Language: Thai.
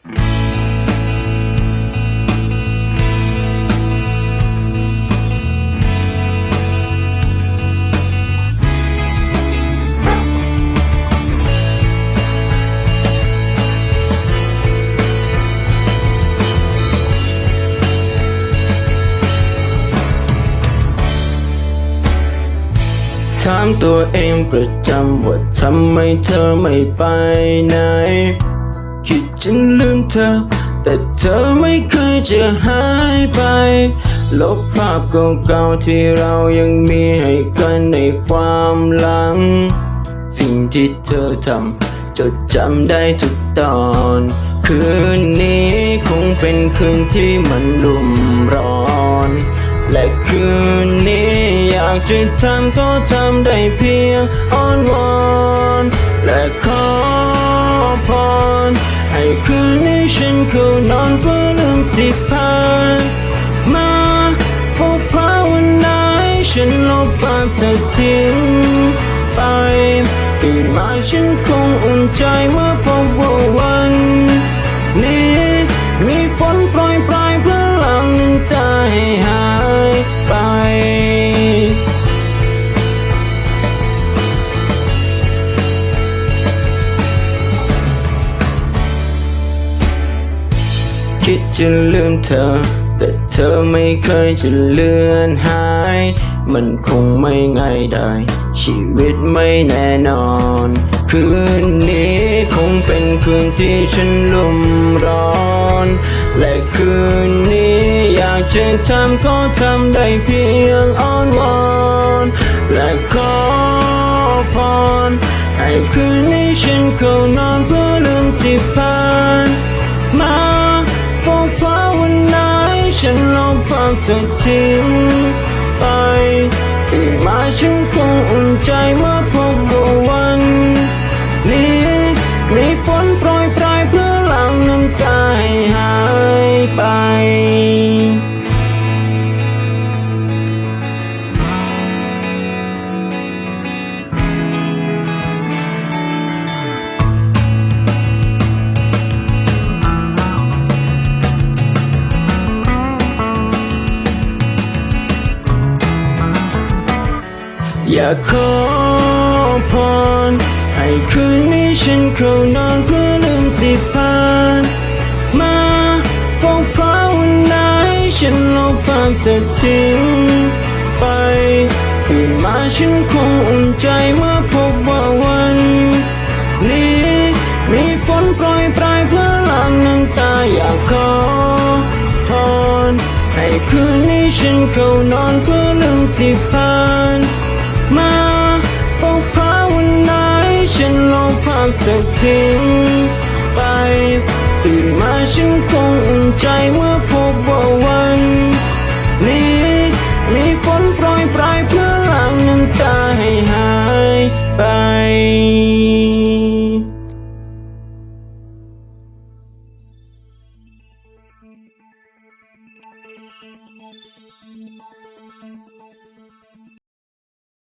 ถามตัวเองประจำว่าทำไมเธอไม่ไปไหน คิดจะลืมเธอ แต่เธอไม่เคยจะหายไป ลบภาพเก่าๆที่เรายังมีให้กันในความหลัง สิ่งที่เธอทำจดจำได้ทุกตอน คืนนี้คงเป็นคืนที่มันรุ่มร้อน และคืนนี้อยากจะทำก็ทำได้เพียงอ้อนวอนและขอพร ให้คืนนี้ฉันเข้านอนเพื่อลืมที่ผ่านมาพบภาวนาให้ฉันลบภาพเธอทิ้งไปตื่นมาฉันคงอุ่นใจเมื่อพบว่าวัน คิดจะลืมเธอ แต่เธอไม่เคยจะเลือนหาย มันคงไม่ง่ายได้ ชีวิตไม่แน่นอน คืนนี้คงเป็นคืนที่ฉันลุ่มร้อน และคืนนี้อยากจะทำก็ทำได้เพียงอ้อนวอน และขอพรให้คืนนี้ฉันเข้านอนเพื่อลืมที่ผ่าน ฉันลบภามเธอทิ้งไปตื่นมาฉันคงอุ่นใจเมื่อ อยากขอพรให้คืนนี้ฉันเข้านอนเพื่อลืมที่ผ่านมาพบภาวนาให้ฉันลบภาพเธอทิ้งไปตื่นมาฉันคงอุ่นใจเมื่อพบว่าวันนี้มีฝนโปรยปลายเพื่อหลังน้ำตาอยากขอพรให้คืนนี้ฉันเข้านอนเพื่อลืมที่ผ่าน มาโอ้ภาวันไหนฉันลงภาพเธอทิ้งไป ตื่นมาฉันคงอุ่นใจเมื่อพบว่าวัน นี้ มีฝนโปรยปลายเพื่อล้างน้ำตาให้หายไป